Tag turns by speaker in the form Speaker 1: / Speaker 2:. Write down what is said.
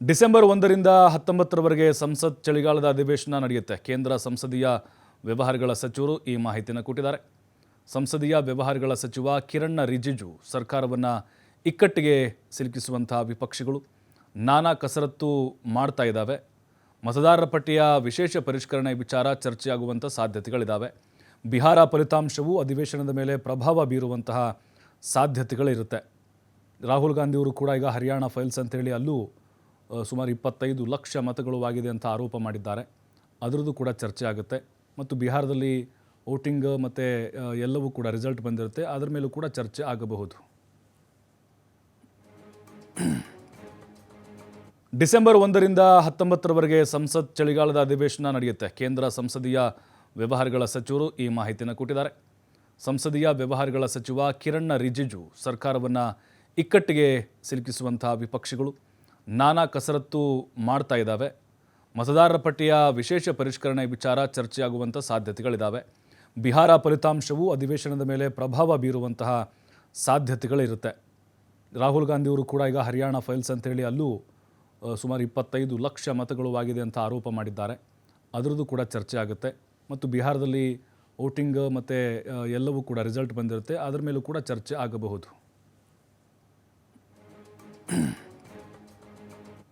Speaker 1: December ಒಂದರಿಂದ ಹತ್ತೊಂಬತ್ತರವರೆಗೆ ಸಂಸತ್ ಚಳಿಗಾಲದ ಅಧಿವೇಶನ ನಡೆಯುತ್ತೆ. ಕೇಂದ್ರ ಸಂಸದೀಯ ವ್ಯವಹಾರಗಳ ಸಚಿವರು ಈ ಮಾಹಿತಿಯನ್ನು ಕೊಟ್ಟಿದ್ದಾರೆ. ಸಂಸದೀಯ ವ್ಯವಹಾರಗಳ ಸಚಿವ ಕಿರಣ್ ರಿಜಿಜು ಸರ್ಕಾರವನ್ನು ಇಕ್ಕಟ್ಟಿಗೆ ಸಿಲುಕಿಸುವಂತಹ ವಿಪಕ್ಷಗಳು ನಾನಾ ಕಸರತ್ತು ಮಾಡ್ತಾ ಇದ್ದಾವೆ. ಮತದಾರರ ಪಟ್ಟಿಯ ವಿಶೇಷ ಪರಿಷ್ಕರಣೆ ವಿಚಾರ ಚರ್ಚೆಯಾಗುವಂಥ ಸಾಧ್ಯತೆಗಳಿದ್ದಾವೆ ಬಿಹಾರ ಫಲಿತಾಂಶವು ಅಧಿವೇಶನದ ಮೇಲೆ ಪ್ರಭಾವ ಬೀರುವಂತಹ ಸಾಧ್ಯತೆಗಳಿರುತ್ತೆ. ರಾಹುಲ್ ಗಾಂಧಿಯವರು ಕೂಡ ಈಗ ಹರಿಯಾಣ ಫೈಲ್ಸ್ ಅಂತೇಳಿ ಅಲ್ಲೂ ಸುಮಾರು ಇಪ್ಪತ್ತೈದು ಲಕ್ಷ ಮತಗಳು ಆಗಿದೆ ಅಂತ ಆರೋಪ ಮಾಡಿದ್ದಾರೆ. ಅದರದ್ದು ಕೂಡ ಚರ್ಚೆ ಆಗುತ್ತೆ. ಮತ್ತು ಬಿಹಾರದಲ್ಲಿ ವೋಟಿಂಗ್ ಮತ್ತು ಎಲ್ಲವೂ ಕೂಡ ರಿಸಲ್ಟ್ ಬಂದಿರುತ್ತೆ. ಅದರ ಮೇಲೂ ಕೂಡ ಚರ್ಚೆ ಆಗಬಹುದು. ಡಿಸೆಂಬರ್ ಒಂದರಿಂದ ಹತ್ತೊಂಬತ್ತರವರೆಗೆ ಸಂಸತ್ ಚಳಿಗಾಲದ ಅಧಿವೇಶನ ನಡೆಯುತ್ತೆ. ಕೇಂದ್ರ ಸಂಸದೀಯ ವ್ಯವಹಾರಗಳ ಸಚಿವರು ಈ ಮಾಹಿತಿಯನ್ನು ಕೊಟ್ಟಿದ್ದಾರೆ. ಸಂಸದೀಯ ವ್ಯವಹಾರಗಳ ಸಚಿವ ಕಿರಣ್ ರಿಜಿಜು ಸರ್ಕಾರವನ್ನು ಇಕ್ಕಟ್ಟಿಗೆ ಸಿಲುಕಿಸುವಂತಹ ವಿಪಕ್ಷಗಳು. ನಾನಾ ಕಸರತ್ತು ಮಾಡ್ತಾ ಇದ್ದಾವೆ. ಮತದಾರರ ಪಟ್ಟಿಯ ವಿಶೇಷ ಪರಿಷ್ಕರಣೆ ವಿಚಾರ ಚರ್ಚೆಯಾಗುವಂಥ ಸಾಧ್ಯತೆಗಳಿದ್ದಾವೆ ಬಿಹಾರ ಫಲಿತಾಂಶವು ಅಧಿವೇಶನದ ಮೇಲೆ ಪ್ರಭಾವ ಬೀರುವಂತಹ ಸಾಧ್ಯತೆಗಳಿರುತ್ತೆ. ರಾಹುಲ್ ಗಾಂಧಿಯವರು ಕೂಡ ಈಗ ಹರಿಯಾಣ ಫೈಲ್ಸ್ ಅಂತೇಳಿ ಅಲ್ಲೂ ಸುಮಾರು ಇಪ್ಪತ್ತೈದು ಲಕ್ಷ ಮತಗಳು ಆಗಿದೆ ಅಂತ ಆರೋಪ ಮಾಡಿದ್ದಾರೆ. ಅದರದ್ದು ಕೂಡ ಚರ್ಚೆ ಆಗುತ್ತೆ. ಮತ್ತು ಬಿಹಾರದಲ್ಲಿ ವೋಟಿಂಗ್ ಮತ್ತು ಎಲ್ಲವೂ ಕೂಡ ರಿಸಲ್ಟ್ ಬಂದಿರುತ್ತೆ. ಅದರ ಮೇಲೂ ಕೂಡ ಚರ್ಚೆ ಆಗಬಹುದು.